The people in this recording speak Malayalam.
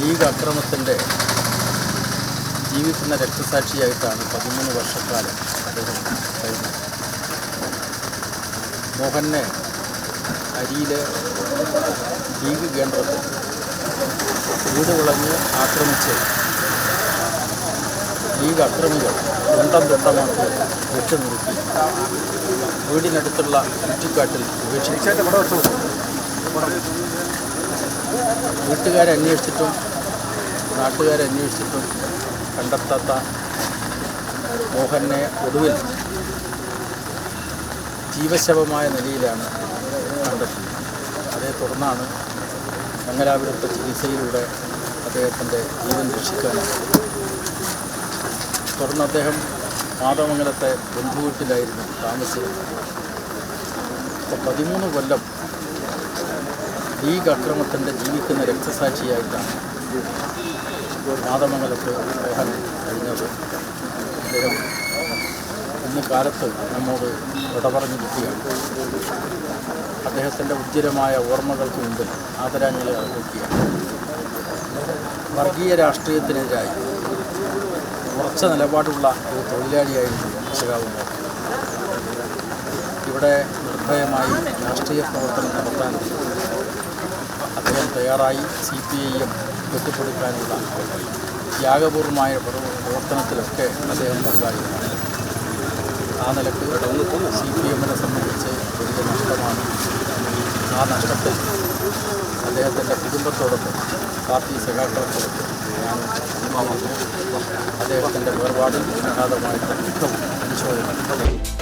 ലീഗ് അക്രമത്തിന്റെ ജീവിക്കുന്ന രക്തസാക്ഷിയായിട്ടാണ് പതിമൂന്ന് വർഷക്കാലം അദ്ദേഹം കഴിഞ്ഞത്. മോഹനെ അരിയിലെ ലീഗ് കേന്ദ്രത്തിൽ വീട് വിളഞ്ഞ് ആക്രമിച്ച് ലീഗ് അക്രമികൾ തുണ്ടം തുണ്ടമാക്കി വെച്ചു നിർത്തി വീടിനടുത്തുള്ള ചുറ്റിക്കാട്ടിൽ ഉപേക്ഷിച്ചു. വീട്ടുകാരെ അന്വേഷിച്ചിട്ടും നാട്ടുകാരെ അന്വേഷിച്ചിട്ടും കണ്ടെത്താത്ത മോഹനെ ഒടുവിൽ ജീവശവമായ നിലയിലാണ് കണ്ടെത്തിയത്. അതേ തുടർന്നാണ് മംഗലാപുരത്തെ ചികിത്സയിലൂടെ അദ്ദേഹത്തിന്റെ ജീവൻ രക്ഷിക്കാൻ തുടർന്ന് അദ്ദേഹം മാതമംഗലത്തെ ബന്ധുവീട്ടിലായിരുന്നു താമസിച്ചിരുന്നത് അപ്പോൾ പതിമൂന്ന് കൊല്ലം ലീഗ് അക്രമത്തിന്റെ ജീവിക്കുന്ന രക്തസാക്ഷിയായിട്ടാണ് മാതമംഗലത്ത് അദ്ദേഹം കഴിഞ്ഞത്. അദ്ദേഹം ഇന്ന് കാലത്ത് നമ്മോട് വിട കിട്ടിയാണ് അദ്ദേഹത്തിന്റെ ഉജ്ജ്വലമായ ഓർമ്മകൾക്ക് മുമ്പിൽ ആദരാഞ്ജലി അർപ്പിക്കുകയാണ്. വർഗീയ രാഷ്ട്രീയത്തിനെതിരായി ഉറച്ച നിലപാടുള്ള ഒരു തൊഴിലാളിയായിരുന്നു സഖാവ് ഇവിടെ നിർഭയമായി രാഷ്ട്രീയ പ്രവർത്തനം നടത്താൻ അദ്ദേഹം തയ്യാറായി. സി പി ഐ എം കെട്ടിപ്പടുക്കാനുള്ള ത്യാഗപൂർവമായ പ്രവ- പ്രവർത്തനത്തിലൊക്കെ അദ്ദേഹം പങ്കാളിയാണ്. ആ നിലയ്ക്ക് സി പി എമ്മിനെ സംബന്ധിച്ച് വലിയ നഷ്ടമാണ്. ആ നഷ്ടത്തിൽ അദ്ദേഹത്തിന്റെ കുടുംബത്തോടൊപ്പം പാർട്ടി സഖാക്കളോടൊപ്പം ഞാൻ അദ്ദേഹത്തിന്റെ വേർപാടിൽ അഗാധമായിട്ട് ദുഃഖവും അനുശോചനവും